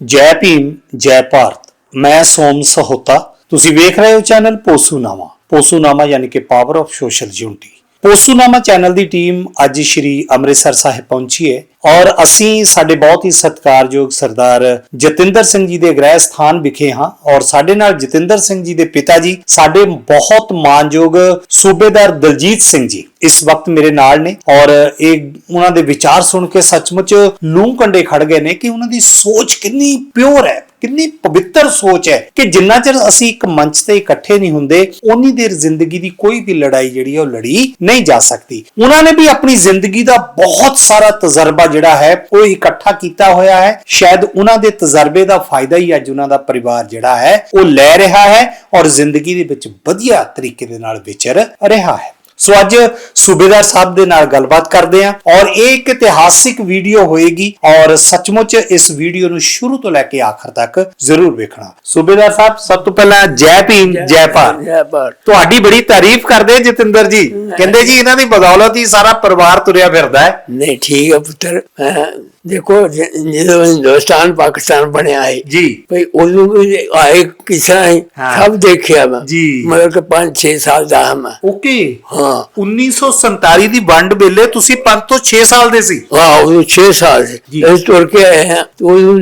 ਜੈ ਭੀਮ, ਜੈ ਭਾਰਤ। ਮੈਂ ਸੋਮ ਸਹੋਤਾ। ਤੁਸੀਂ ਵੇਖ ਰਹੇ ਹੋ ਚੈਨਲ ਪੋਸੂਨਾਮਾ। ਪੋਸੂਨਾਮਾ ਯਾਨੀ ਕਿ ਪਾਵਰ ਆਫ ਸੋਸ਼ਲ ਯੂਨਿਟੀ ਪੋਸੂਨਾਮਾ ਚੈਨਲ ਦੀ ਟੀਮ ਅੱਜ ਸ਼੍ਰੀ ਅੰਮ੍ਰਿਤਸਰ ਸਾਹਿਬ ਪਹੁੰਚੀ ਹੈ ਔਰ ਅਸੀਂ ਸਾਡੇ ਬਹੁਤ ਹੀ ਸਤਿਕਾਰਯੋਗ ਸਰਦਾਰ ਜਤਿੰਦਰ ਸਿੰਘ ਜੀ ਦੇ ਗ੍ਰਹਿ ਸਥਾਨ ਵਿਖੇ ਹਾਂ ਔਰ ਸਾਡੇ ਨਾਲ ਜਤਿੰਦਰ ਸਿੰਘ ਜੀ ਦੇ ਪਿਤਾ ਜੀ, ਸਾਡੇ ਬਹੁਤ ਮਾਨਯੋਗ ਸੂਬੇਦਾਰ ਦਲਜੀਤ ਸਿੰਘ ਜੀ। ਇਸ ਵਕਤ ਮੇਰੇ ਨਾਲ ਨੇ ਔਰ ਇਹ ਉਹਨਾਂ ਦੇ ਵਿਚਾਰ ਸੁਣ ਕੇ ਸੱਚਮੁੱਚ ਲੂੰ ਕੰਡੇ ਖੜ ਗਏ ਨੇ ਕਿ ਉਹਨਾਂ ਦੀ ਸੋਚ ਕਿੰਨੀ ਪਿਓਰ ਹੈ, ਕਿੰਨੀ ਪਵਿੱਤਰ ਸੋਚ ਹੈ ਕਿ ਜਿੰਨਾ ਚਿਰ ਅਸੀਂ ਇੱਕ ਮੰਚ ਤੇ ਇਕੱਠੇ ਨਹੀਂ ਹੁੰਦੇ ਉਨੀ ਦੇਰ ਜ਼ਿੰਦਗੀ ਦੀ ਕੋਈ ਵੀ ਲੜਾਈ ਜਿਹੜੀ ਹੈ ਉਹ ਲੜੀ ਨਹੀਂ ਜਾ ਸਕਦੀ। ਉਹਨਾਂ ਨੇ ਵੀ ਆਪਣੀ ਜ਼ਿੰਦਗੀ ਦਾ ਬਹੁਤ ਸਾਰਾ ਤਜਰਬਾ ਜਿਹੜਾ ਹੈ, ਉਹ ਇਕੱਠਾ ਕੀਤਾ ਹੋਇਆ ਹੈ। ਸ਼ਾਇਦ ਉਹਨਾਂ ਦੇ ਤਜਰਬੇ ਦਾ ਫਾਇਦਾ ਹੀ ਅੱਜ ਉਹਨਾਂ ਦਾ ਪਰਿਵਾਰ ਜਿਹੜਾ ਹੈ, ਉਹ ਲੈ ਰਿਹਾ ਹੈ ਔਰ ਜ਼ਿੰਦਗੀ ਦੇ ਵਿੱਚ ਵਧੀਆ ਤਰੀਕੇ ਦੇ ਨਾਲ ਵਿਚਰ ਰਿਹਾ ਹੈ। ਸੋ ਅੱਜ ਸੂਬੇਦਾਰ ਸਾਹਿਬ ਦੇ ਨਾਲ ਗੱਲਬਾਤ ਕਰਦੇ ਹਾਂ ਔਰ ਇਹ ਇੱਕ ਇਤਿਹਾਸਿਕ ਵੀਡੀਓ ਹੋਏਗੀ ਔਰ ਸੱਚਮੁੱਚ ਇਸ ਵੀਡੀਓ ਨੂੰ ਸ਼ੁਰੂ ਤੋਂ ਲੈ ਕੇ ਆਖਰ ਤੱਕ ਜ਼ਰੂਰ ਵੇਖਣਾ। ਸੂਬੇਦਾਰ ਸਾਹਿਬ ਸਭ ਤੋਂ ਪਹਿਲਾਂ ਜੈ ਭੀਮ ਜੈ ਭਾਰਤ। ਜੈ ਭਾਰਤ। ਤੁਹਾਡੀ ਬੜੀ ਤਾਰੀਫ ਕਰਦੇ ਜਤਿੰਦਰ ਜੀ। ਕਹਿੰਦੇ ਜੀ ਇਹਨਾਂ ਦੀ ਬਦੌਲਤ ਹੀ ਸਾਰਾ ਪਰਿਵਾਰ ਤੁਰਿਆ ਫਿਰਦਾ ਹੈ। ਨਹੀਂ ਠੀਕ ਹੈ ਪੁੱਤਰ। ਮੈਂ ਦੇਖੋ ਜਦੋਂ ਹਿੰਦੁਸਤਾਨ ਪਾਕਿਸਤਾਨ ਬਣਿਆ ਹੈ ਜੀ ਭਈ ਉਦੋਂ ਵੀ ਆਏ ਕਿਸਾ ਹੈ। ਸਭ ਦੇਖਿਆ ਮੈਂ ਜੀ। ਮਤਲਬ ਕਿ 5-6 ਸਾਲ ਦਾ ਹਾਂ ਮੈਂ ਓਕੇ ਹਾਂ 1947 ਦੀ ਵੰਡ ਵੇਲੇ ਤੁਸੀਂ 5 ਤੋਂ 6 ਸਾਲ ਦੇ ਸੀ ਹਾਂ ਉਹ 6 ਸਾਲ। ਸੀ ਅਸੀਂ ਤੁਰ ਕੇ ਆਏ ਹਾਂ ਉਦੋਂ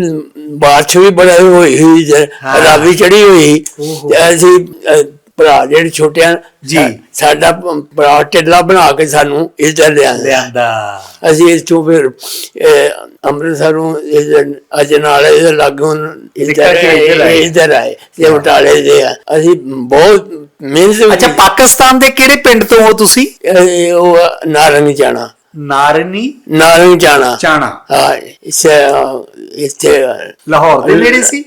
ਬਾਰਿਸ਼ ਵੀ ਬੜਾ ਹੋਈ ਹੋਈ। ਰਾਵੀ ਚੜੀ ਹੋਈ ਓਹੋ। ਤੇ ਭਰਾ ਜਿਹੜੇ ਛੋਟਿਆਂ ਜੀ। ਸਾਡਾ ਭਰਾ ਟਿੱਲਾ ਬਣਾ ਕੇ ਸਾਨੂੰ ਇੱਧਰ ਲਿਆਂਦਾ। ਲਿਆਂਦਾ। ਅਸੀਂ ਇੱਥੋਂ ਫਿਰ ਅਹ, ਅੰਮ੍ਰਿਤਸਰੋਂ ਇਹ ਅਜਨਾਲੇ ਦੇ ਲਾਗੋਂ ਇੱਧਰ ਆਏ। ਤੇ ਬਟਾਲੇ ਦੇ ਆ। ਅਸੀਂ ਬਹੁਤ ਮਿਹਨਤ ਅੱਛਾ ਪਾਕਿਸਤਾਨ ਦੇ ਕਿਹੜੇ ਪਿੰਡ ਤੋਂ ਹੋ ਤੁਸੀਂ? ਉਹ ਨਾਰੰਗ ਜਾਣਾ ਨਾਰਨੀ ਨਾਰੰਗ ਜਾਣਾ ਚਾਣਾ। ਹਾਂ ਇਸੇ ਇੱਥੇ ਲਾਹੌਰ ਦੇ ਨੇੜੇ ਸੀ?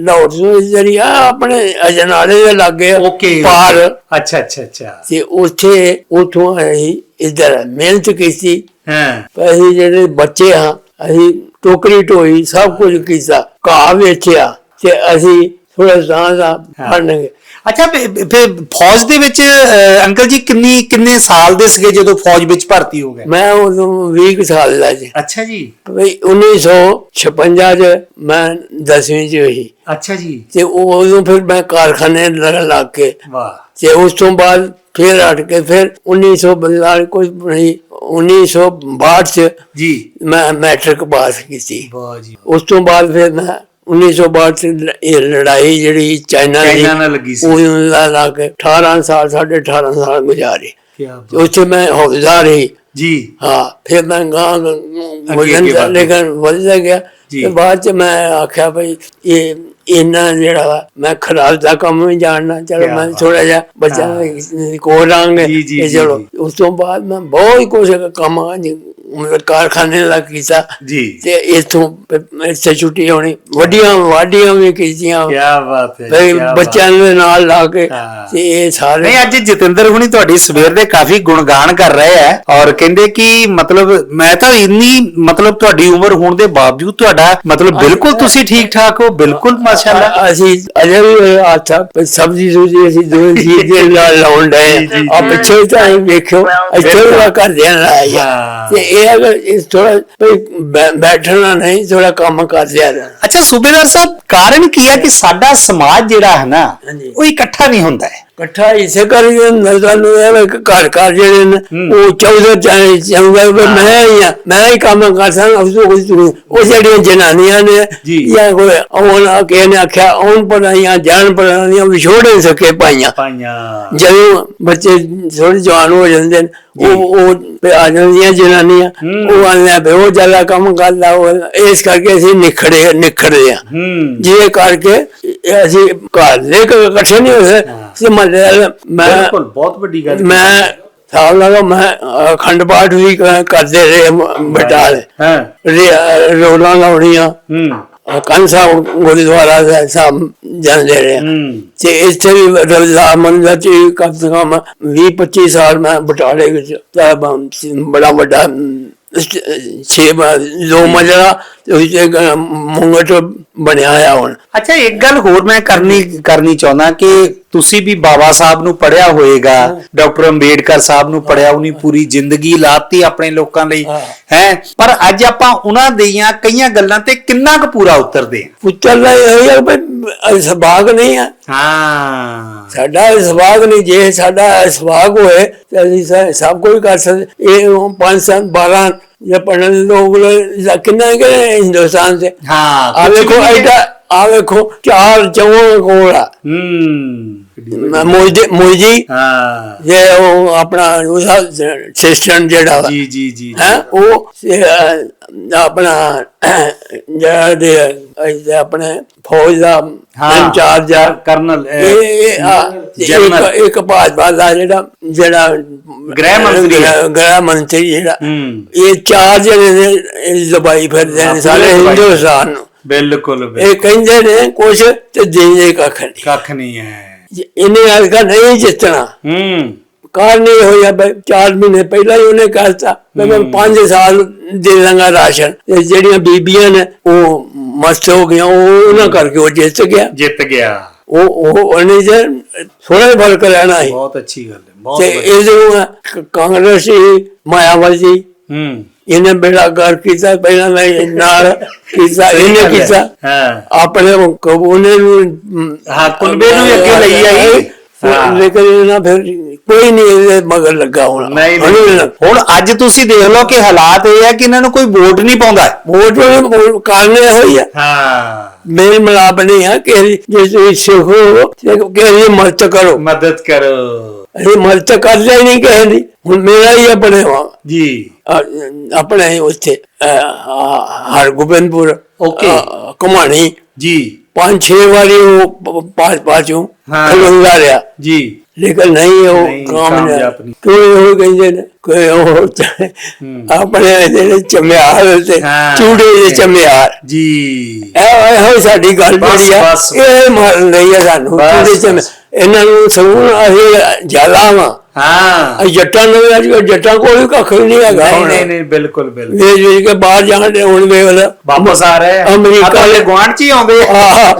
ਲਾਹੌਰ ਤੋਂ ਜਰੀਆ ਆਪਣੇ ਅਜਨਾਲੇ ਦੇ ਲਾਗੇ ਓਕੇ ਪਾਰ ਅੱਛਾ ਅੱਛਾ ਅੱਛਾ। ਤੇ ਉੱਥੇ ਉਥੋਂ ਅਸੀਂ ਇੱਧਰ ਮਿਹਨਤ ਕੀਤੀ। ਹਾਂ। ਪਰ ਅਸੀਂ ਜਿਹੜੇ ਬੱਚੇ ਹਾਂ ਅਸੀਂ ਟੋਕਰੀ ਢੋਈ ਸਭ ਕੁਝ ਕੀਤਾ। ਘਾਹ ਵੇਚਿਆ ਤੇ ਅਸੀਂ ਥੋੜਾ ਸਾਂ ਦਾ ਹਾਂ। ਫੜਨਗੇ ਅੱਛਾ ਫਿਰ ਫੌਜ ਦੇ ਵਿੱਚ ਅੰਕਲ ਜੀ ਕਿੰਨੀ ਕਿੰਨੇ ਸਾਲ ਦੇ ਸੀਗੇ ਜਦੋਂ ਫੌਜ ਵਿੱਚ ਭਰਤੀ ਹੋ ਗਏ? ਮੈਂ ਉਦੋਂ 20 ਕੁ ਸਾਲ ਦਾ ਸੀ। ਅੱਛਾ ਜੀ। ਭਈ 1956 ਚ ਮੈਂ 10ਵੀਂ ਚ ਹੋਈ ਅੱਛਾ ਜੀ। ਤੇ ਉਹ ਉਦੋਂ ਫਿਰ ਮੈਂ ਕਾਰਖਾਨੇ ਲਗ ਲੱਗ ਕੇ। ਵਾਹ। ਤੇ ਉਸ ਤੋਂ ਬਾਅਦ ਫਿਰ ਹਟ ਕੇ ਫਿਰ 1942 ਕੋਈ ਨਹੀਂ 1962 ਚ ਜੀ। ਮੈਂ ਮੈਟ੍ਰਿਕ ਪਾਸ ਕੀਤੀ। ਵਾਹ ਜੀ। ਉਸ ਤੋਂ ਬਾਅਦ ਫਿਰ ਮੈਂ 1962 ਚ ਲ- ਇਹ ਲੜਾਈ ਜਿਹੜੀ ਚਾਈਨਾ ਦੀ ਚਾਈਨਾ ਨਾਲ ਲੱਗੀ ਸੀ। ਉਹ ਲਾ ਕੇ 18 ਸਾਲ ਸਾਢੇ 18 ਸਾਲ ਗੁਜ਼ਾਰੇ ਉੱਥੇ ਮੈਂ ਹੌਲਦਾਰ ਰਹੀ ਜੀ ਹਾਂ ਫਿਰ ਮੈਂ ਗਾਂ ਵੱਧ ਗਏ। ਲੇਕਿਨ ਵਧਦਾ ਗਿਆ। ਤੇ ਬਾਅਦ ਚ ਮੈਂ ਆਖਿਆ ਭਈ ਇਹ ਇਹਨਾਂ ਜਿਹੜਾ ਮੈਂ ਖਰਾਬ ਦਾ ਕੰਮ ਵੀ ਜਾਣਨਾ ਚਲੋ ਮੈਂ। ਥੋੜਾ ਜਿਹਾ ਬੱਚਾ ਕੋਲ ਲਾਂਗੇ ਜੀ, ਜੀ, ਤੇ ਜੀ, ਚਲੋ। ਉਸ ਤੋਂ ਬਾਅਦ ਮੈਂ ਬਹੁਤ ਕੁਝ ਕੰਮ ਆ ਜੀ, ਮਤਲਬ ਕਾਰਖਾਨੇ ਦਾ ਕੀਤਾ ਜੀ ਤੇ ਇਥੋਂ ਇੱਥੇ ਛੁੱਟੀ ਹੋਣੀ ਵੱਡੀਆਂ ਵਾਡੀਆਂ ਵੀ ਕੀਤੀਆਂ ਕੀ ਬਾਤ ਹੈ। ਬੱਚਿਆਂ ਦੇ ਨਾਲ ਲਾ ਕੇ। ਤੇ ਇਹ ਸਾਰੇ ਨਹੀਂ ਅੱਜ ਜਤਿੰਦਰ ਹੁਣੀ ਤੁਹਾਡੀ ਸਵੇਰ ਦੇ ਕਾਫੀ ਗੁਣਗਾਨ ਕਰ ਰਹੇ ਆ ਔਰ ਕਹਿੰਦੇ ਕਿ ਮਤਲਬ ਮੈਂ ਤਾਂ ਇੰਨੀ ਮਤਲਬ ਤੁਹਾਡੀ ਉਮਰ ਹੋਣ ਦੇ ਬਾਵਜੂਦ ਤੁਹਾਡਾ ਮਤਲਬ ਬਿਲਕੁਲ ਤੁਸੀਂ ਠੀਕ ਠਾਕ ਹੋ ਬਿਲਕੁਲ ਮਾਸ਼ਾਅੱਲਾ ਅਸੀਂ ਅਜੇ ਵੀ ਆਤਾ ਸਬਜ਼ੀ ਸੁਜੀ ਅਸੀਂ ਦੋ ਜੀ ਦੇ ਨਾਲ ਜੀ, ਆ। ਪਿੱਛੇ ਤਾਂ ਅਸੀਂ ਵੇਖਿਓ ਇੱਥੇ ਵੀ ਕਰ ਦੇਣ ਲਾਇਆ ਹਾਂ। ਤੇ ਇਹ ਅਗਰ ਇਸ ਥੋੜਾ ਬੈਠਣਾ ਨਹੀਂ ਥੋੜਾ ਕੰਮ ਕਰ ਦਿਆ ਅੱਛਾ ਸੂਬੇਦਾਰ ਸਾਹਿਬ ਕਾਰਨ ਕੀ ਹੈ ਕਿ ਸਾਡਾ ਸਮਾਜ ਜਿਹੜਾ ਹੈ ਨਾ। ਉਹ ਇਕੱਠਾ ਨਹੀਂ ਹੁੰਦਾ ਹੈ ਇਕੱਠਾ ਇਸੇ ਕਰਕੇ ਨਜ਼ਰ ਨੂੰ ਇਹ ਵੇ ਕਿ ਘਰ ਘਰ ਜਿਹੜੇ ਨੇ। ਉਹ ਚੌਧਰ ਚਾਹੇ ਚਾਹੁੰਦਾ ਵੀ ਮੈਂ ਹੀ ਆ ਮੈਂ ਹੀ ਕੰਮ ਕਰ ਸਕਦਾ ਉਸ ਤੋਂ ਕੁਝ ਨਹੀਂ। ਉਹ ਜਿਹੜੀਆਂ ਜਨਾਨੀਆਂ ਨੇ ਜੀ। ਜਾਂ ਕੋਈ ਉਹਨਾਂ ਕਿਸੇ ਨੇ ਆਖਿਆ ਆਉਣ ਪੜਾਈਆਂ ਜਾਣ ਪੜਾਈਆਂ ਵਿਛੋੜ ਸਕੇ ਪਾਈਆਂ ਜਦੋਂ ਬੱਚੇ ਥੋੜੇ ਜਵਾਨ ਹੋ ਜਾਂਦੇ ਨੇ ਉਹ ਉਹ ਆ ਜਾਂਦੀਆਂ ਜਨਾਨੀਆਂ। ਉਹ ਆਂਦੇ ਆ ਉਹ ਜ਼ਿਆਦਾ ਕੰਮ ਕਰਦਾ ਉਹ ਇਸ ਕਰਕੇ ਅਸੀਂ ਨਿਖੜੇ ਨਿਖੜਦੇ ਆ। ਜਿਹਦੇ ਕਰਕੇ ਅਸੀਂ ਘਰ ਦੇ ਕ- ਇਕੱਠੇ ਨਹੀਂ ਹੋਏ ਤੇ ਮਹੱਲੇ ਵਾਲੇ ਮੈਂ ਬਿਲਕੁਲ ਬਹੁਤ ਵੱਡੀ ਗੱਲ ਮੈਂ ਸਾਲ ਲਗਾ ਮੈਂ ਅਖੰਡ ਪਾਠ ਵੀ ਕਰਦੇ ਰਹੇ ਬਟਾਲੇ। ਹਾਂ। ਰੋਲਾਂ ਲਾਉਣੀਆਂ। ਹੂੰ। ਕੰਸਾ ਗੁਰਦੁਆਰਾ ਸਾਹਿਬ ਜਾਂਦੇ ਰਹੇ। ਤੇ ਇੱਥੇ ਵੀ ਰਵਿਦਾਸ ਮੰਦਰ ਚ ਕਮ ਸੇ ਕਮ 20 25 ਸਾਲ ਮੈਂ ਬਟਾਲੇ ਵਿੱਚ ਬੜਾ ਵੱਡਾ ਛੇ ਬ- ਦੋ ਤੇ ਗ- ਮੁੰਗਟ ਬਣਿਆ ਆ ਹੁਣ। ਅੱਛਾ ਇੱਕ ਗੱਲ ਹੋਰ ਮੈਂ ਕਰਨੀ ਕਰਨੀ ਚਾਹੁੰਦਾ ਕਿ ਤੁਸੀਂ ਵੀ ਬਾਬਾ ਸਾਹਿਬ ਨੂੰ ਪੜਿਆ ਹੋਏਗਾ ਡਾਕਟਰ ਅੰਬੇਡਕਰ ਸਾਹਿਬ ਨੂੰ ਪੜਿਆ ਉਹਨੀ ਪੂਰੀ ਜ਼ਿੰਦਗੀ ਲਾਤੀ ਆਪਣੇ ਲੋਕਾਂ ਲਈ ਹਾਂ। ਪਰ ਅੱਜ ਆਪਾਂ ਉਹਨਾਂ ਦੀਆਂ ਕਈਆਂ ਗੱਲਾਂ ਤੇ ਕਿੰਨਾ ਕੁ ਪੂਰਾ ਉਤਰਦੇ ਦਾ ਇਹ ਹੈ ਵੀ ਸਬਾਗ ਨਹੀਂ ਆ। ਹਾਂ। ਸਾਡਾ ਸਵਾਗ ਨਹੀਂ ਜੇ ਸਾਡਾ ਸਵਾਗ ਹੋਏ ਤੇ ਅਸੀਂ ਸਭ ਕੁਝ ਕਰ ਸਕਦੇ। ਇਹ ਉਹ ਪੰਜ ਸਾਲ 12 ਜੇ ਪੜਨ ਲੋਕ ਲੋਕ ਕਿੰਨਾ ਕਿ ਹਿੰਦੁਸਤਾਨ ਦੇ ਹਾਂ ਆ ਕੁਛ ਵੇਖੋ ਵੀ ਨਹੀਂ ਹੈ। ਐਡਾ ਆ ਵੇਖੋ ਚਾਰ ਚੌਂ ਕੋਲ ਆ। ਹੂੰ। ਮੋਜੀ ਮੋਜੀ ਹਾਂ। ਜੇ ਉਹ ਆਪਣਾ ਉਹਦਾ ਸਿਸਟਮ ਜਿਹੜਾ ਜੀ ਜੀ ਜੀ ਹੈ ਉਹ ਇਹ, ਆਪਣਾ ਜਿਹੜਾ ਦੇ ਇਹ ਆਪਣੇ ਫੌਜ ਦਾ ਇੰਚਾਰਜ ਆ। ਕਰਨਲ ਇਹ ਇਹ ਜਨਰਲ। ਇੱਕ ਭਾਜਪਾ ਦਾ ਜਿਹੜਾ ਜਿਹੜਾ ਗ੍ਰਹਿ ਮੰਤਰੀ। ਗ੍ਰਹਿ ਮੰਤਰੀ ਜਿਹੜਾ। ਇਹ ਚਾਰ ਜਿਹੜੇ ਇਹ ਦਬਾਈ ਫਿਰਦੇ ਨੇ ਸਾਰੇ। ਹਿੰਦੁਸਤਾਨ ਨੂੰ। ਬਿਲਕੁਲ। ਇਹ ਕਹਿੰਦੇ ਨੇ ਕੁਛ ਤੇ ਦੇਂਦੇ ਕੱਖ ਨਹੀਂ ਕੱਖ ਨਹੀਂ ਹੈ। ਇਹਨੇ ਅਲਗਾ ਨਹੀਂ ਜਿੱਤਣਾ। ਹੂੰ। ਕਾਰਨ ਇਹ ਹੋਇਆ ਬਈ 4 ਮਹੀਨੇ ਪਹਿਲਾਂ ਹੀ ਉਹਨੇ ਕਹਿਤਾ ਮੈਂ 5 ਸਾਲ ਦੇ ਦਾਂਗਾ ਰਾਸ਼ਨ। ਜਿਹੜੀਆਂ ਬੀਬੀਆਂ ਨੇ ਉਹ ਮਸਤ ਹੋ ਗਈਆਂ ਉਹ ਉਹਨਾਂ ਕਰਕੇ ਉਹ ਜਿੱਤ ਗਿਆ। ਜਿੱਤ ਗਿਆ। ਉਹ ਉਹ ਉਹਨੇ ਜੇ ਥੋੜਾ ਫ਼ਰਕ ਰਹਿਣਾ ਸੀ। ਬਹੁਤ ਅੱਛੀ ਗੱਲ ਹੈ ਬਹੁਤ ਤੇ। ਇਹ ਜੋ ਕਾਂਗਰਸੀ ਮਾਇਆਵਤੀ ਜੀ ਹੂੰ। ਇਹਨੇ ਬੇੜਾ ਕਰ ਕੀਤਾ ਪਹਿਲਾਂ ਮੈਂ ਨਾਲ ਕੀਤਾ ਇਹਨੇ। ਕੀਤਾ। ਹਾਂ। ਆਪਣੇ ਕਬੂਨੇ ਨੂੰ ਹਾਂ, ਕੁਨਬੇ ਨੂੰ ਅੱਗੇ ਲਈ ਆਈ। ਲੇਕਿਨ ਇਹਨਾਂ ਫਿਰ ਕੋਈ ਨਹੀਂ ਇਹਦੇ ਮਗਰ ਲੱਗਾ ਹੋਣਾ। ਹੁਣ ਅੱਜ ਤੁਸੀਂ ਦੇਖ ਲਓ ਕਿ ਹਾਲਾਤ ਇਹ ਹੈ ਕਿ ਇਹਨਾਂ ਨੂੰ ਕੋਈ ਵੋਟ ਨਹੀਂ ਪਾਉਂਦਾ। ਵੋਟ ਕਰਨੇ ਹੋਈ ਆ। ਹਾਂ। ਮੇਲ ਮਿਲਾਪ ਨਹੀਂ ਆ ਕਿ ਜੇ ਤੁਸੀਂ ਸਿੱਖ ਹੋ ਕਿ ਮਦਦ ਕਰੋ। ਮਦਦ ਕਰੋ। ਅਸੀਂ ਮਦਦ ਕਰ ਲਈ ਨਹੀਂ ਕਿਸੇ ਦੀ। ਹੁਣ ਮੇਰਾ ਹੀ ਆਪਣੇ ਵਾ। ਜੀ। ਆਪਣੇ ਉੱਥੇ ਹਰਗੋਬਿੰਦਪੁਰ. ਅ, ਘੁਮਾਣੀ ਜੀ ਪੰਜ ਛੇ ਵਾਰੀ ਉਹ ਪ- ਪਾँच ਪਾँचों ਹਾਂ। ਖਲੋਂਦਾ ਰਿਹਾ ਜੀ ਲੇਕਿਨ ਨਹੀਂ ਉਹ ਕਾਮਯਾਬ ਨਹੀਂ। ਕੋਈ ਉਹ ਕਹਿੰਦੇ ਨੇ ਕੋਈ ਉਹ ਆਪਣੇ ਜਿਹੜੇ ਚਮਿਆਰ ਤੇ। ਚੂੜੇ ਦੇ ਚਮਿਆਰ ਜੀ ਇਹ ਇਹੋ ਸਾਡੀ ਗੱਲ ਜਿਹੜੀ ਆ। ਇਹ ਮਾਰਨ ਲਈ ਆ ਸਾਨੂੰ ਚੂੜੇ ਚਮਿਆਰ। ਇਹਨਾਂ ਨੂੰ ਸਗੋਂ ਅਸੀਂ ਜਲਾਵਾ ਹਾਂ। ਜੱਟਾਂ ਨੂੰ ਅੱਜ ਕੱਲ੍ਹ ਜੱਟਾਂ ਕੋਲ ਵੀ ਕੱਖ ਵੀ ਨਹੀਂ ਹੈਗਾ। ਨਹੀਂ। ਨਹੀਂ ਨਹੀਂ ਬਿਲਕੁਲ ਬਿਲਕੁਲ। ਵੇਚ ਵੇਚ ਕੇ ਬਾਹਰ ਜਾਣ ਦੇ ਹੁਣ ਵੇਖ ਲੈ। ਵਾਪਸ ਆ ਰਹੇ ਆ। ਅਮਰੀਕਾ ਦੇ- ਗੁਆਂਢ ਚ ਹੀ ਆਉਂਦੇ ਆ।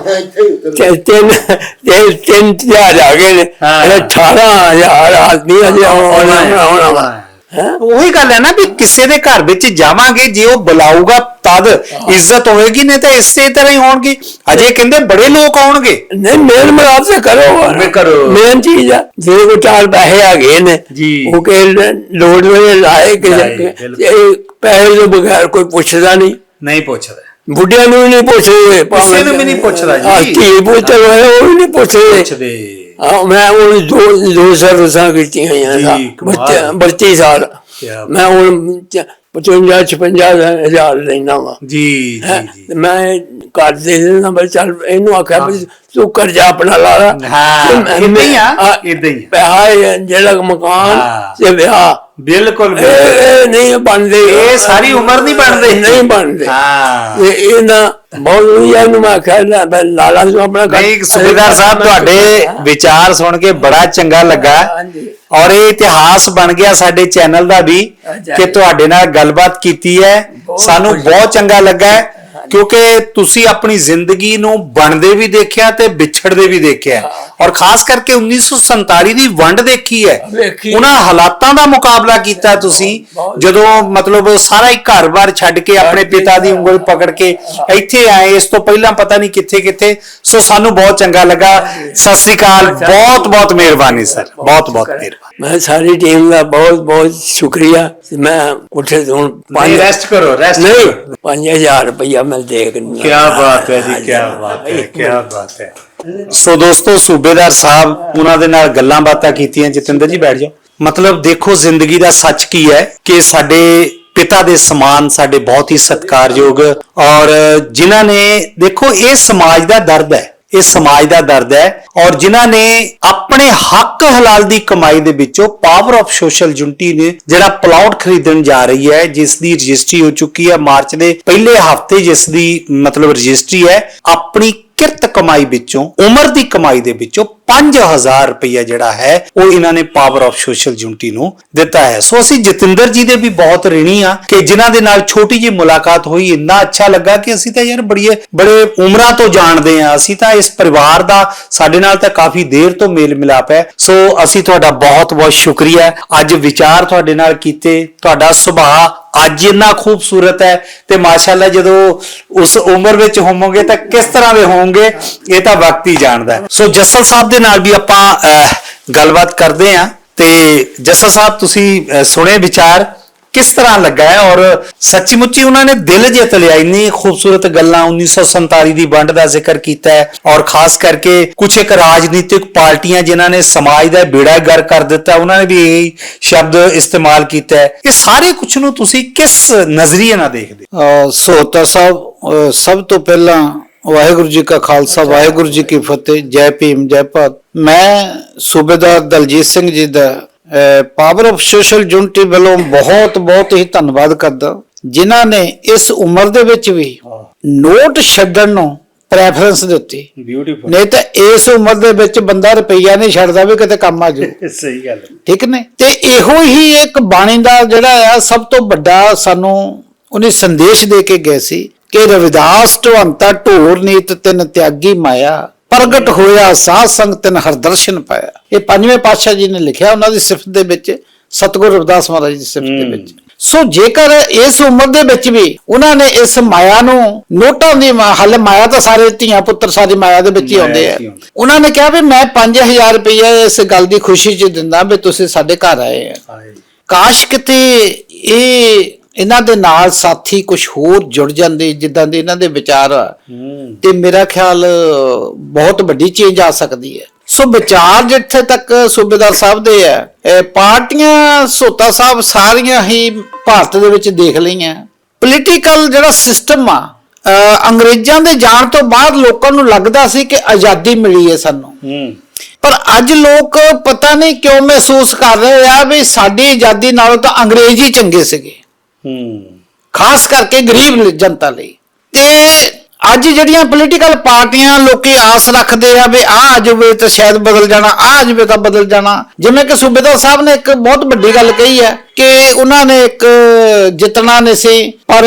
ਤਿੰਨ ਤੇ ਤਿੰਨ ਹਜ਼ਾਰ ਆ ਗਏ ਨੇ। ਹਾਂ। ਇਹ 18000 ਆਦਮੀ ਅਜੇ ਆਉਣਾ ਆਉਣਾ। ਹੈਂ? ਉਹੀ ਗੱਲ ਹੈ ਨਾ ਵੀ ਕਿਸੇ ਦੇ ਘਰ ਵਿੱਚ ਜਾਵਾਂਗੇ ਜੇ ਉਹ ਬੁਲਾਊਗਾ ਤਦ ਇੱਜ਼ਤ ਹੋਏਗੀ ਨਹੀਂ ਤਾਂ ਇਸੇ ਤਰ੍ਹਾਂ ਹੀ ਹੋਣਗੇ। ਅਜੇ ਕਹਿੰਦੇ ਬੜੇ ਲੋਕ ਆਉਣਗੇ। ਨਹੀਂ ਮੇਲ ਮਿਲਾਪ ਤੇ ਕਰੋ। ਮੇਨ ਚੀਜ਼ ਆ ਜੇ ਕੋ ਚਾਰ ਪੈਸੇ ਆ ਗਏ ਨੇ। ਉਹ ਕੇ ਲੋੜ ਵੇਲੇ ਲਾਏ ਕਿ ਪੈਸੇ ਤੋਂ ਬਗੈਰ ਕੋਈ ਪੁੱਛਦਾ ਨਹੀਂ। ਨਹੀਂ ਪੁੱਛਦਾ। ਬੁੱਢਿਆਂ ਨੂੰ ਨਹੀਂ ਪੁੱਛਦੇ। ਕਿਸੇ ਨੂੰ ਵੀ ਨਹੀਂ ਪੁੱਛਦਾ ਜੀ। ਧੀ ਪੁੱਤਰ ਹੋਏ ਉਹ ਵੀ ਨਹੀਂ ਪੁੱਛਦੇ। ਪੁੱਛਦੇ। ਹਾਂ ਮੈਂ ਉਹ ਦੋ ਦੋ ਸਰਵਿਸਾਂ ਕੀਤੀਆਂ ਹੋਈਆਂ ਜੀ, ਕਮਾਲ। 32 ਸਾਲ। ਕਿਆ ਮੈਂ ਹੁਣ 55 56 ਹਜ਼ਾਰ ਲੈਣਾ ਵਾ। ਜੀ ਜੀ ਜੀ। ਮੈਂ ਕਰ ਦੇ ਦੇਣਾ ਬਈ ਚੱਲ ਇਹਨੂੰ ਆਖਿਆ ਵੀ ਤੂੰ ਕਰਜ਼ਾ ਆਪਣਾ ਲਾ ਲਾ। ਹਾਂ, ਤੇ ਮੈਂ- ਏਦਾਂ ਹੀ ਆ, ਏਦਾਂ ਹੀ ਆ। ਪੈਸਾ ਇਹ ਜਿਹੜਾ ਮਕਾਨ ਹਾਂ। ਤੇ ਵਿਆਹ ਬਿਲਕੁਲ ਇਹ ਨਹੀਂ ਬਣਦੇ। ਇਹ ਸਾਰੀ ਉਮਰ ਨਹੀਂ ਬਣਦੇ। ਨਹੀਂ ਬਣਦੇ। ਹਾਂ। ਇਹ ਇਹਨਾਂ ਬਹੁਤ ਵਧੀਆ ਨੂੰ ਮੈਂ ਲੈ ਮੈਂ ਲਾਲਾ ਨੂੰ ਆਪਣਾ ਨਹੀਂ ਸੁਬੇਦਾਰ ਸਾਹਿਬ ਤੁਹਾਡੇ ਵਿਚਾਰ ਸੁਣ ਕੇ ਬੜਾ ਚੰਗਾ ਲੱਗਾ। ਹਾਂਜੀ। ਔਰ ਇਹ ਇਤਿਹਾਸ ਬਣ ਗਿਆ ਸਾਡੇ ਚੈਨਲ ਦਾ ਵੀ। ਕਿ ਤੁਹਾਡੇ ਨਾਲ ਗੱਲਬਾਤ ਕੀਤੀ ਹੈ। ਸਾਨੂੰ। ਬਹੁਤ ਚੰਗਾ ਲੱਗਾ। ਕਿਉਂਕਿ ਤੁਸੀਂ ਆਪਣੀ ਜ਼ਿੰਦਗੀ ਨੂੰ ਬਣਦੇ ਵੀ ਦੇਖਿਆ ਤੇ ਵਿਛੜਦੇ ਵੀ ਦੇਖਿਆ ਔਰ ਖਾਸ ਕਰਕੇ 1947 ਦੀ ਵੰਡ ਦੇਖੀ ਹੈ। ਉਹਨਾਂ ਹਾਲਾਤਾਂ ਦਾ ਮੁਕਾਬਲਾ ਕੀਤਾ ਤੁਸੀਂ। ਜਦੋਂ ਮਤਲਬ ਸਾਰਾ ਹੀ ਘਰ-ਬਾਰ ਛੱਡ ਕੇ ਆਪਣੇ ਪਿਤਾ ਦੀ ਉਂਗਲ ਪਕੜ ਕੇ ਇੱਥੇ ਆਏ। ਇਸ ਤੋਂ ਪਹਿਲਾਂ ਪਤਾ ਨਹੀਂ ਕਿੱਥੇ ਕਿੱਥੇ ਸੋ ਸਾਨੂੰ ਬਹੁਤ ਚੰਗਾ ਲੱਗਾ। ਸਤਿ ਸ੍ਰੀ ਅਕਾਲ। ਬਹੁਤ ਬਹੁਤ ਮਿਹਰਬਾਨੀ ਸਰ। ਬਹੁਤ ਬਹੁਤ ਮਿਹਰਬਾਨੀ। ਮੈਂ ਸਾਰੀ ਟੀਮ ਦਾ ਬਹੁਤ ਬਹੁਤ ਸ਼ੁਕਰੀਆ। ਮੈਂ ਉੱਥੇ ਤੋਂ ਹੁਣ ਪੰਜ ਰੈਸਟ ਕਰੋ ਰੈਸਟ ਨਹੀਂ 5000 ਰੁਪਇਆ ਮੈਂ ਦੇ ਕੇ ਕੀ ਬਾਤ ਹੈ ਜੀ ਕੀ ਬਾਤ ਹੈ ਕੀ ਬਾਤ ਹੈ। ਸੋ ਦੋਸਤੋ ਸੂਬੇਦਾਰ ਸਾਹਿਬ ਉਹਨਾਂ ਦੇ ਨਾਲ ਗੱਲਾਂ ਬਾਤਾਂ ਕੀਤੀਆਂ। ਜਤਿੰਦਰ ਜੀ ਬੈਠ ਜਾਓ। ਮਤਲਬ ਦੇਖੋ ਜ਼ਿੰਦਗੀ ਦਾ ਸੱਚ ਕੀ ਹੈ ਕਿ ਸਾਡੇ ਪਿਤਾ ਦੇ ਸਮਾਨ ਸਾਡੇ ਬਹੁਤ ਹੀ ਸਤਿਕਾਰਯੋਗ ਔਰ ਜਿਨ੍ਹਾਂ ਨੇ ਦੇਖੋ ਇਹ ਸਮਾਜ ਦਾ ਦਰਦ ਹੈ। ਇਹ ਸਮਾਜ ਦਾ ਦਰਦ ਹੈ ਔਰ ਜਿਨ੍ਹਾਂ ਨੇ ਆਪਣੇ ਹੱਕ ਹਲਾਲ ਦੀ ਕਮਾਈ ਦੇ ਵਿੱਚੋਂ ਪਾਵਰ ਆਫ ਸੋਸ਼ਲ ਯੂਨਿਟੀ ਨੇ ਜਿਹੜਾ ਪਲਾਟ ਖਰੀਦਣ ਜਾ ਰਹੀ ਹੈ ਜਿਸ ਦੀ ਰਜਿਸਟਰੀ ਹੋ ਚੁੱਕੀ ਹੈ, ਮਾਰਚ ਦੇ ਪਹਿਲੇ ਹਫ਼ਤੇ ਜਿਸ ਦੀ ਮਤਲਬ ਰਜਿਸਟਰੀ ਹੈ, ਆਪਣੀ ਕਿਰਤ ਕਮਾਈ ਵਿੱਚੋਂ, ਉਮਰ ਦੀ ਕਮਾਈ ਦੇ ਵਿੱਚੋਂ 5000 ਰੁਪਇਆ ਜਿਹੜਾ ਹੈ, ਉਹ ਇਹਨਾਂ ਨੇ ਪਾਵਰ ਆਫ ਸੋਸ਼ਲ ਯੂਨਿਟੀ ਨੂੰ ਦਿੱਤਾ ਹੈ। ਸੋ ਅਸੀਂ ਜਤਿੰਦਰ ਜੀ ਦੇ ਵੀ ਬਹੁਤ ਰਿਣੀ ਆ ਕਿ ਜਿਨ੍ਹਾਂ ਦੇ ਨਾਲ ਛੋਟੀ ਜਿਹੀ ਮੁਲਾਕਾਤ ਹੋਈ, ਇੰਨਾ ਅੱਛਾ ਲੱਗਾ ਕਿ ਅਸੀਂ ਤਾਂ ਯਾਰ ਬੜੀਏ, ਬੜੇ ਉਮਰਾਂ ਤੋਂ ਜਾਣਦੇ ਆ ਅਸੀਂ ਤਾਂ ਇਸ ਪਰਿਵਾਰ ਦਾ, ਸਾਡੇ ਨਾਲ ਤਾਂ ਕਾਫੀ ਦੇਰ ਤੋਂ ਮੇਲ ਮਿਲਾਪ ਹੈ। ਸੋ ਅਸੀਂ ਤੁਹਾਡਾ ਬਹੁਤ ਬਹੁਤ ਸ਼ੁਕਰੀਆ। ਅੱਜ ਵਿਚਾਰ ਤੁਹਾਡੇ ਨਾਲ ਕੀਤੇ, ਤੁਹਾਡਾ ਸੁਭਾਅ ਅੱਜ ਇੰਨਾ ਖੂਬਸੂਰਤ ਹੈ ਤੇ ਮਾਸ਼ਾਅੱਲਾ ਜਦੋਂ ਉਸ ਉਮਰ ਵਿੱਚ ਹੋਵੋਗੇ ਤਾਂ ਕਿਸ ਤਰ੍ਹਾਂ ਦੇ ਹੋਵੋਗੇ ਇਹ ਤਾਂ ਵਕਤ ਹੀ ਜਾਣਦਾ ਹੈ। ਸੋ ਜੱਸਲ ਸਾਹਿਬ ਦੇ ਨਾਲ ਵੀ ਆਪਾਂ ਅਹ, ਗੱਲਬਾਤ ਕਰਦੇ ਹਾਂ ਤੇ ਜੱਸਲ ਸਾਹਿਬ ਤੁਸੀਂ ਸੁਣੇ ਵਿਚਾਰ? ਕਿਸ ਤਰ੍ਹਾਂ ਲੱਗਾ ਹੈ? ਔਰ ਸੱਚੀ ਮੁੱਚੀ ਉਹਨਾਂ ਨੇ ਦਿਲ ਜਿੱਤ ਲਿਆ। ਇੰਨੀ ਖੂਬਸੂਰਤ ਗੱਲਾਂ 1947 ਦੀ ਵੰਡ ਦਾ ਜ਼ਿਕਰ ਕੀਤਾ ਹੈ। ਔਰ ਖਾਸ ਕਰਕੇ ਕੁਝ ਇੱਕ ਰਾਜਨੀਤਿਕ ਪਾਰਟੀਆਂ ਜਿਨ੍ਹਾਂ ਨੇ ਸਮਾਜ ਦਾ ਬੇੜਾ ਗਰ ਕਰ ਦਿੱਤਾ, ਉਹਨਾਂ ਨੇ ਵੀ ਇਹ ਸ਼ਬਦ ਇਸਤੇਮਾਲ ਕੀਤਾ ਹੈ। ਇਹ ਸਾਰੇ ਕੁਝ ਨੂੰ ਤੁਸੀਂ ਕਿਸ ਨਜ਼ਰੀਏ ਨਾਲ ਦੇਖਦੇ ਹੋ? ਸੋਤਾ ਸਾਹਿਬ ਸਭ ਤੋਂ ਪਹਿਲਾਂ ਵਾਹਿਗੁਰੂ ਜੀ ਕਾ ਖਾਲਸਾ, ਵਾਹਿਗੁਰੂ ਜੀ ਕੀ ਫਤਿਹ, ਜੈ ਭੀਮ, ਜੈ ਭਾਰਤ। ਮੈਂ ਸੂਬੇਦਾਰ ਦਲਜੀਤ ਸਿੰਘ ਜੀ ਦਾ ਪਾਵਰ ਆਫ ਸੋਸ਼ਲ ਯੂਨਿਟੀ ਵੱਲੋਂ ਬਹੁਤ ਬਹੁਤ ਹੀ ਧੰਨਵਾਦ ਕਰਦਾ। ਜਿਨ੍ਹਾਂ ਨੇ ਇਸ ਉਮਰ ਦੇ ਵਿੱਚ ਵੀ ਨੋਟ ਛੱਡਣ ਨੂੰ ਪ੍ਰੈਫਰੈਂਸ ਦਿੱਤੀ। ਬਿਊਟੀਫੁਲ ਨਹੀਂ ਤਾਂ ਇਸ ਉਮਰ ਦੇ ਵਿੱਚ ਬੰਦਾ ਰੁਪਈਆ ਨਹੀਂ ਛੱਡਦਾ ਵੀ ਕਿਤੇ ਕੰਮ ਆ ਜਾਊ। ਸਹੀ ਗੱਲ। ਠੀਕ ਨੇ? ਤੇ ਇਹੋ ਹੀ ਇੱਕ ਬਾਣੀ ਦਾ ਜਿਹੜਾ ਆ ਸਭ ਤੋਂ ਵੱਡਾ ਸਾਨੂੰ ਉਹਨੇ ਸੰਦੇਸ਼ ਦੇ ਕੇ ਗਏ ਸੀ ਕਿ ਰਵਿਦਾਸ ਢਵੰਤਾ ਢੋਰ ਨੀਤ ਤਿਨ ਤਿਆਗੀ ਮਾਇਆ ਪ੍ਰਗਟ ਹੋਇਆ ਸਾਧ ਸੰਗ ਤਿਨ ਹਰ ਦਰਸ਼ਨ ਪਾਇਆ। ਇਹ ਪੰਜਵੇਂ ਪਾਤਸ਼ਾਹ ਜੀ ਨੇ ਲਿਖਿਆ ਉਹਨਾਂ ਦੀ ਸਿਫਤ ਦੇ ਵਿੱਚ ਸਤਿਗੁਰੂ ਰਵਿਦਾਸ ਮਹਾਰਾਜ ਦੀ ਸਿਫਤ ਦੇ ਵਿੱਚ। ਸੋ ਜੇਕਰ ਇਸ ਉਮਰ ਦੇ ਵਿੱਚ ਵੀ ਉਹਨਾਂ ਨੇ ਇਸ ਮਾਇਆ ਨੂੰ ਨੋਟਾਂ ਦੀ ਹਾਲੇ ਮਾਇਆ ਤਾਂ ਸਾਰੇ ਧੀਆਂ ਪੁੱਤਰ ਸਾਰੀ ਮਾਇਆ ਦੇ ਵਿੱਚ ਹੀ ਆਉਂਦੇ ਆ। ਉਹਨਾਂ ਨੇ ਕਿਹਾ ਵੀ ਮੈਂ 5000 ਰੁਪਏ ਇਸ ਗੱਲ ਦੀ ਖੁਸ਼ੀ 'ਚ ਦਿੰਦਾ ਵੀ ਤੁਸੀਂ ਸਾਡੇ ਘਰ ਆਏ ਆ। ਕਾਸ਼ ਕਿਤੇ ਇਹ ਇਹਨਾਂ ਦੇ ਨਾਲ ਸਾਥੀ ਕੁਝ ਹੋਰ ਜੁੜ ਜਾਂਦੇ ਜਿੱਦਾਂ ਦੇ ਇਹਨਾਂ ਦੇ ਵਿਚਾਰ ਆ। ਤੇ ਮੇਰਾ ਖਿਆਲ ਬਹੁਤ ਵੱਡੀ ਚੇਂਜ ਆ ਸਕਦੀ ਹੈ। ਸੋ ਵਿਚਾਰ ਜਿੱਥੇ ਤੱਕ ਸੂਬੇਦਾਰ ਸਾਹਿਬ ਦੇ ਆ ਇਹ ਪਾਰਟੀਆਂ ਸੋਤਾ ਸਾਹਿਬ ਸਾਰੀਆਂ ਹੀ ਭਾਰਤ ਦੇ ਵਿੱਚ ਦੇਖ ਲਈਆਂ। ਪੋਲੀਟੀਕਲ ਜਿਹੜਾ ਸਿਸਟਮ ਆ ਅੰਗਰੇਜ਼ਾਂ ਦੇ ਜਾਣ ਤੋਂ ਬਾਅਦ ਲੋਕਾਂ ਨੂੰ ਲੱਗਦਾ ਸੀ ਕਿ ਆਜ਼ਾਦੀ ਮਿਲੀ ਹੈ ਸਾਨੂੰ। ਪਰ ਅੱਜ ਲੋਕ ਪਤਾ ਨਹੀਂ ਕਿਉਂ ਮਹਿਸੂਸ ਕਰ ਰਹੇ ਆ ਵੀ ਸਾਡੀ ਆਜ਼ਾਦੀ ਨਾਲੋਂ ਤਾਂ ਅੰਗਰੇਜ਼ ਹੀ ਚੰਗੇ ਸੀਗੇ। ਹੂੰ ਖਾਸ ਕਰਕੇ ਗਰੀਬ ਜਨਤਾ ਲਈ। ਤੇ ਅੱਜ ਜਿਹੜੀਆਂ ਪੋਲੀਟੀਕਲ ਪਾਰਟੀਆਂ ਲੋਕੀ ਆਸ ਰੱਖਦੇ ਆ ਵੀ ਆ ਆ ਜਾਵੇ ਤਾਂ ਸ਼ਾਇਦ ਬਦਲ ਜਾਣਾ ਆ ਆ ਜਾਵੇ ਤਾਂ ਬਦਲ ਜਾਣਾ। ਜਿਵੇਂ ਕਿ ਸੂਬੇਦਾਰ ਸਾਹਿਬ ਨੇ ਇੱਕ ਬਹੁਤ ਵੱਡੀ ਗੱਲ ਕਹੀ ਹੈ ਕਿ ਉਹਨਾਂ ਨੇ ਇੱਕ ਜਿੱਤਣਾ ਨਹੀਂ ਸੀ ਪਰ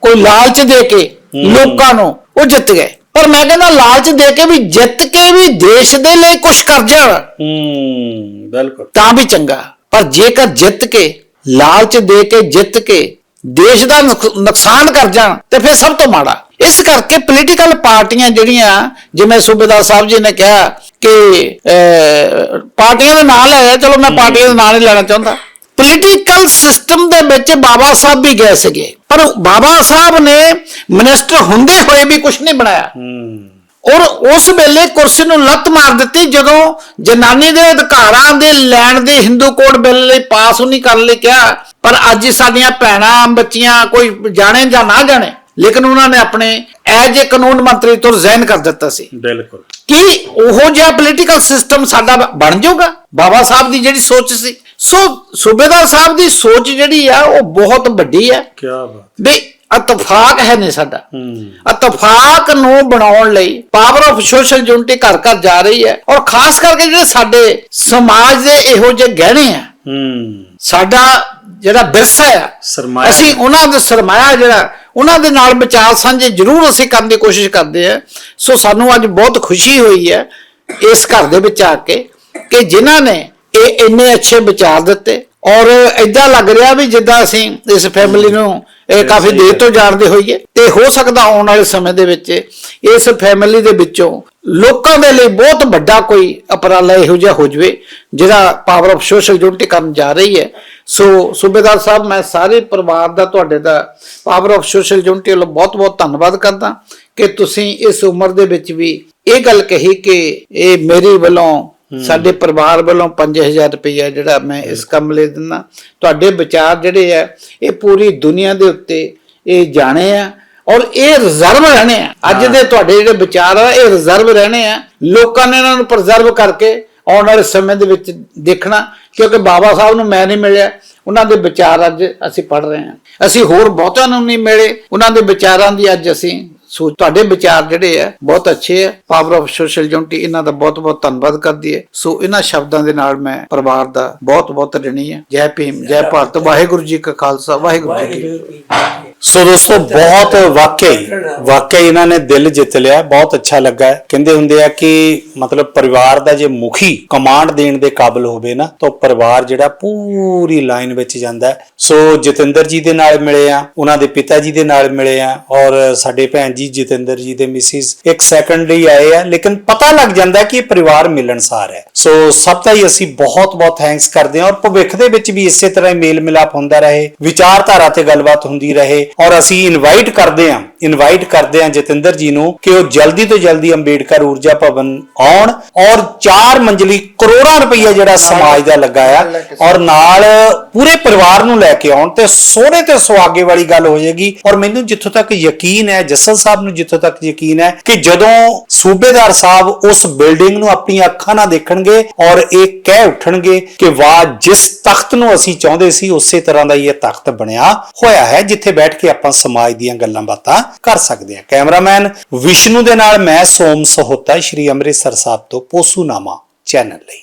ਕੋਈ ਲਾਲਚ ਦੇ ਕੇ ਲੋਕਾਂ ਨੂੰ ਉਹ ਜਿੱਤ ਗਏ। ਪਰ ਮੈਂ ਕਹਿੰਦਾ ਲਾਲਚ ਦੇ ਕੇ ਵੀ ਜਿੱਤ ਕੇ ਵੀ ਦੇਸ਼ ਦੇ ਲਈ ਕੁਝ ਕਰ ਜਾਣ। ਹੂੰ ਬਿਲਕੁਲ। ਤਾਂ ਵੀ ਚੰਗਾ। ਪਰ ਜੇਕਰ ਜਿੱਤ ਕੇ ਲਾਲਚ ਦੇ ਕੇ ਜਿੱਤ ਕੇ ਦੇਸ਼ ਦਾ ਨੁਕ- ਨੁਕਸਾਨ ਕਰ ਜਾਣ ਤੇ ਫਿਰ ਸਭ ਤੋਂ ਮਾੜਾ। ਇਸ ਕਰਕੇ ਪੋਲੀਟੀਕਲ ਪਾਰਟੀਆਂ ਜਿਹੜੀਆਂ ਜਿਵੇਂ ਸੂਬੇਦਾਰ ਸਾਹਿਬ ਜੀ ਨੇ ਕਿਹਾ ਕਿ ਪਾਰਟੀਆਂ ਦੇ ਨਾਂ ਲੈ ਚਲੋ ਮੈਂ ਪਾਰਟੀਆਂ ਦੇ ਨਾਂ ਨਹੀਂ ਲੈਣਾ ਚਾਹੁੰਦਾ। ਪੋਲੀਟੀਕਲ ਸਿਸਟਮ ਦੇ ਵਿੱਚ ਬਾਬਾ ਸਾਹਿਬ ਵੀ ਗਏ ਸੀਗੇ। ਪਰ ਬਾਬਾ ਸਾਹਿਬ ਨੇ ਮਿਨਿਸਟਰ ਹੁੰਦੇ ਹੋਏ ਵੀ ਕੁਝ ਨਹੀਂ ਬਣਾਇਆ। ਹੂੰ। ਔਰ ਉਸ ਵੇਲੇ ਕੁਰਸੀ ਨੂੰ ਲੱਤ ਮਾਰ ਦਿੱਤੀ ਜਦੋਂ ਜਨਾਨੀ ਦੇ ਅਧਿਕਾਰਾਂ ਦੇ ਲੈਣ ਦੇ ਹਿੰਦੂ ਕੋਡ ਬਿੱਲ ਲਈ ਪਾਸ ਨਹੀਂ ਕਰਨ ਲਈ ਕਿਹਾ ਪਰ ਅੱਜ ਸਾਡੀਆਂ ਭੈਣਾਂ ਬੱਚੀਆਂ ਕੋਈ ਜਾਣੇ ਜਾਂ ਨਾ ਜਾਣੇ ਲੇਕਿਨ ਉਹਨਾਂ ਨੇ ਆਪਣੇ ਐਜ ਏ ਕਾਨੂੰਨ ਮੰਤਰੀ ਤੋਂ ਰਿਜ਼ਾਈਨ ਕਰ ਦਿੱਤਾ ਸੀ। ਬਿਲਕੁਲ। ਕੀ ਉਹੋ ਜਿਹਾ ਪੋਲੀਟੀਕਲ ਸਿਸਟਮ ਸਾਡਾ ਬਣ ਜਾਊਗਾ? ਬਾਬਾ ਸਾਹਿਬ ਦੀ ਜਿਹੜੀ ਸੋਚ ਸੀ। ਸੋ ਸੂਬੇਦਾਰ ਸਾਹਿਬ ਦੀ ਸੋਚ ਜਿਹੜੀ ਆ ਉਹ ਬਹੁਤ ਵੱਡੀ ਹੈ ਕੀ ਬਾਤ। ਵੀ ਇਤਫਾਕ ਹੈ ਨਹੀਂ ਸਾਡਾ। ਹੂੰ ਇਤਫਾਕ ਨੂੰ ਬਣਾਉਣ ਲਈ ਪਾਵਰ ਆਫ ਸੋਸ਼ਲ ਯੂਨਿਟੀ ਘਰ ਘਰ ਜਾ ਰਹੀ ਹੈ। ਔਰ ਖਾਸ ਕਰਕੇ ਜਿਹੜੇ ਸਾਡੇ ਸਮਾਜ ਦੇ ਇਹੋ ਜਿਹੇ ਗਹਿਣੇ ਆ ਹੂੰ ਸਾਡਾ ਜਿਹੜਾ ਵਿਰਸਾ ਆ ਸਰਮਾਇਆ। ਅਸੀਂ ਉਹਨਾਂ ਦਾ ਸਰਮਾਇਆ ਜਿਹੜਾ ਉਹਨਾਂ ਦੇ ਨਾਲ ਵਿਚਾਰ ਸਾਂਝੇ ਜ਼ਰੂਰ ਅਸੀਂ ਕਰਨ ਦੀ ਕੋਸ਼ਿਸ਼ ਕਰਦੇ ਆ ਸੋ ਸਾਨੂੰ ਅੱਜ ਬਹੁਤ ਖੁਸ਼ੀ ਹੋਈ ਹੈ ਇਸ ਘਰ ਦੇ ਵਿੱਚ ਆ ਕੇ ਕਿ ਜਿਨ੍ਹਾਂ ਨੇ ਇਹ ਇੰਨੇ ਅੱਛੇ ਵਿਚਾਰ ਦਿੱਤੇ। ਔਰ ਇਦਾਂ ਲੱਗ ਰਿਹਾ ਵੀ ਜਿੱਦਾਂ ਅਸੀਂ ਇਸ ਫੈਮਿਲੀ ਨੂੰ ਇਹ ਕਾਫੀ ਦੇਰ ਤੋਂ ਜਾਣਦੇ ਹੋਈਏ। ਤੇ ਹੋ ਸਕਦਾ ਆਉਣ ਵਾਲੇ ਸਮੇਂ ਦੇ ਵਿੱਚ ਇਸ ਫੈਮਿਲੀ ਦੇ ਵਿੱਚੋਂ ਲੋਕਾਂ ਦੇ ਲਈ ਬਹੁਤ ਵੱਡਾ ਕੋਈ ਉਪਰਾਲਾ ਇਹੋ ਜਿਹਾ ਹੋ ਜਵੇ ਜਿਹੜਾ ਪਾਵਰ ਆਫ ਸੋਸ਼ਲ ਯੂਨਿਟੀ ਕਰਨ ਜਾ ਰਹੀ ਹੈ। ਸੋ ਸੂਬੇਦਾਰ ਸਾਹਿਬ ਮੈਂ ਸਾਰੇ ਪਰਿਵਾਰ ਦਾ ਤੁਹਾਡੇ ਦਾ ਪਾਵਰ ਆਫ ਸੋਸ਼ਲ ਯੂਨਿਟੀ ਵੱਲੋਂ ਬਹੁਤ-ਬਹੁਤ ਧੰਨਵਾਦ ਕਰਦਾ ਕਿ ਤੁਸੀਂ ਇਸ ਉਮਰ ਦੇ ਵਿੱਚ ਵੀ ਇਹ ਗੱਲ ਕਹੀ ਕਿ ਇਹ ਮੇਰੀ ਵੱਲੋਂ ਸਾਡੇ ਪਰਿਵਾਰ ਵੱਲੋਂ 5000 ਰੁਪਇਆ ਜਿਹੜਾ ਮੈਂ ਇਸ ਕੰਮ ਲਈ ਦਿੰਦਾ। ਤੁਹਾਡੇ ਵਿਚਾਰ ਜਿਹੜੇ ਆ ਇਹ ਪੂਰੀ ਦੁਨੀਆ ਦੇ ਉੱਤੇ ਇਹ ਜਾਣੇ ਆ ਔਰ ਇਹ ਰਿਜ਼ਰਵ ਰਹਿਣੇ ਆ। ਅੱਜ ਦੇ ਤੁਹਾਡੇ ਜਿਹੜੇ ਵਿਚਾਰ ਆ ਇਹ ਰਿਜ਼ਰਵ ਰਹਿਣੇ ਆ। ਲੋਕਾਂ ਨੇ ਇਹਨਾਂ ਨੂੰ ਪ੍ਰੀਜ਼ਰਵ ਕਰਕੇ ਆਉਣ ਵਾਲੇ ਸਮੇਂ ਦੇ ਵਿੱਚ ਦੇਖਣਾ ਕਿਉਂਕਿ ਬਾਬਾ ਸਾਹਿਬ ਨੂੰ ਮੈਂ ਨਹੀਂ ਮਿਲਿਆ। ਉਹਨਾਂ ਦੇ ਵਿਚਾਰ ਅੱਜ ਅਸੀਂ ਪੜ ਰਹੇ ਹਾਂ। ਅਸੀਂ ਹੋਰ ਬਹੁਤਿਆਂ ਨੂੰ ਨਹੀਂ ਮਿਲੇ। ਉਹਨਾਂ ਦੇ ਵਿਚਾਰਾਂ ਦੀ ਅੱਜ ਅਸੀਂ ਸੋ ਤੁਹਾਡੇ ਵਿਚਾਰ ਜਿਹੜੇ ਆ ਬਹੁਤ ਅੱਛੇ ਆ। ਪਾਵਰ ਆਫ ਸੋਸ਼ਲ ਯੂਨਿਟੀ ਇਹਨਾਂ ਦਾ ਬਹੁਤ ਬਹੁਤ ਧੰਨਵਾਦ ਕਰਦੀ ਹੈ। ਸੋ ਇਹਨਾਂ ਸ਼ਬਦਾਂ ਦੇ ਨਾਲ ਮੈਂ ਪਰਿਵਾਰ ਦਾ ਬਹੁਤ ਬਹੁਤ ਰਣੀ ਹੈ। ਜੈ ਭੀਮ ਜੈ ਭਾਰਤ। ਵਾਹਿਗੁਰੂ ਜੀ ਕਾ ਖਾਲਸਾ ਵਾਹਿਗੁਰੂ ਜੀ ਕੀ ਫਤਿਹ। ਸੋ ਦੋਸਤੋ ਬਹੁਤ ਵਾਕਈ ਵਾਕਈ ਇਹਨਾਂ ਨੇ ਦਿਲ ਜਿੱਤ ਲਿਆ ਬਹੁਤ ਅੱਛਾ ਲੱਗਾ। ਕਹਿੰਦੇ ਹੁੰਦੇ ਆ ਕਿ ਮਤਲਬ ਪਰਿਵਾਰ ਦਾ ਜੇ ਮੁਖੀ ਕਮਾਂਡ ਦੇਣ ਦੇ ਕਾਬਿਲ ਹੋਵੇ ਨਾ ਤਾਂ ਪਰਿਵਾਰ ਜਿਹੜਾ ਪੂਰੀ ਲਾਈਨ ਵਿੱਚ ਜਾਂਦਾ। ਸੋ ਜਤਿੰਦਰ ਜੀ ਦੇ ਨਾਲ ਮਿਲੇ ਆ ਉਹਨਾਂ ਦੇ ਪਿਤਾ ਜੀ ਦੇ ਨਾਲ ਮਿਲੇ ਆ ਔਰ ਸਾਡੇ ਭੈਣ ਜੀ ਜਤਿੰਦਰ ਜੀ ਦੇ ਮਿਸਿਸ ਇੱਕ ਸੈਕੰਡ ਲਈ ਆਏ ਆ ਲੇਕਿਨ ਪਤਾ ਲੱਗ ਜਾਂਦਾ ਕਿ ਇਹ ਪਰਿਵਾਰ ਮਿਲਣਸਾਰ ਹੈ ਸੋ ਸਭ ਦਾ ਹੀ ਅਸੀਂ ਬਹੁਤ ਬਹੁਤ ਥੈਂਕਸ ਕਰਦੇ ਹਾਂ ਔਰ ਭਵਿੱਖ ਦੇ ਵਿੱਚ ਵੀ ਇਸੇ ਤਰ੍ਹਾਂ ਮੇਲ ਮਿਲਾਪ ਹੁੰਦਾ ਰਹੇ ਵਿਚਾਰਧਾਰਾ ਤੇ ਗੱਲਬਾਤ ਹੁੰਦੀ ਰਹੇ ਔਰ ਅਸੀਂ ਇਨਵਾਈਟ ਕਰਦੇ ਹਾਂ ਇਨਵਾਈਟ ਕਰਦੇ ਹਾਂ ਜਤਿੰਦਰ ਜੀ ਨੂੰ ਕਿ ਉਹ ਜਲਦੀ ਤੋਂ ਜਲਦੀ ਅੰਬੇਡਕਰ ਊਰਜਾ ਭਵਨ ਆਉਣ ਔਰ 4 ਮੰਜ਼ਲੀ ਕਰੋੜਾਂ ਰੁਪਈਆ ਜਿਹੜਾ ਸਮਾਜ ਦਾ ਲੱਗਾ ਆ ਔਰ ਨਾਲ ਪੂਰੇ ਪਰਿਵਾਰ ਨੂੰ ਲੈ ਕੇ ਆਉਣ ਤੇ ਸੋਹਣੇ ਤੇ ਸੁਹਾਗੇ ਵਾਲੀ ਗੱਲ ਹੋ ਜਾਏਗੀ। ਔਰ ਮੈਨੂੰ ਜਿੱਥੋਂ ਤੱਕ ਯਕੀਨ ਹੈ ਜੱਸਲ ਸਾਹਿਬ ਨੂੰ ਜਿੱਥੋਂ ਤੱਕ ਯਕੀਨ ਹੈ ਕਿ ਜਦੋਂ ਸੂਬੇਦਾਰ ਸਾਹਿਬ ਉਸ ਬਿਲਡਿੰਗ ਨੂੰ ਆਪਣੀਆਂ ਅੱਖਾਂ ਨਾਲ ਦੇਖਣਗੇ ਔਰ ਇਹ ਕਹਿ ਉੱਠਣਗੇ ਕਿ ਵਾਹ ਜਿਸ ਤਖਤ ਨੂੰ ਅਸੀਂ ਚਾਹੁੰਦੇ ਸੀ ਉਸੇ ਤਰ੍ਹਾਂ ਦਾ ਹੀ ਇਹ ਤਖਤ ਬਣਿਆ ਹੋਇਆ ਹੈ, ਜਿੱਥੇ ਬੈਠ ਕੇ ਆਪਾਂ ਸਮਾਜ ਦੀਆਂ ਗੱਲਾਂ ਬਾਤਾਂ ਕਰ ਸਕਦੇ ਹਾਂ। ਕੈਮਰਾਮੈਨ ਵਿਸ਼ਨੂੰ ਦੇ ਨਾਲ ਮੈਂ ਸੋਮ ਸਹੋਤਾ, ਸ਼੍ਰੀ ਅੰਮ੍ਰਿਤਸਰ ਸਾਹਿਬ ਤੋਂ ਪੋਸੂਨਾਮਾ ਚੈਨਲ ਲਈ।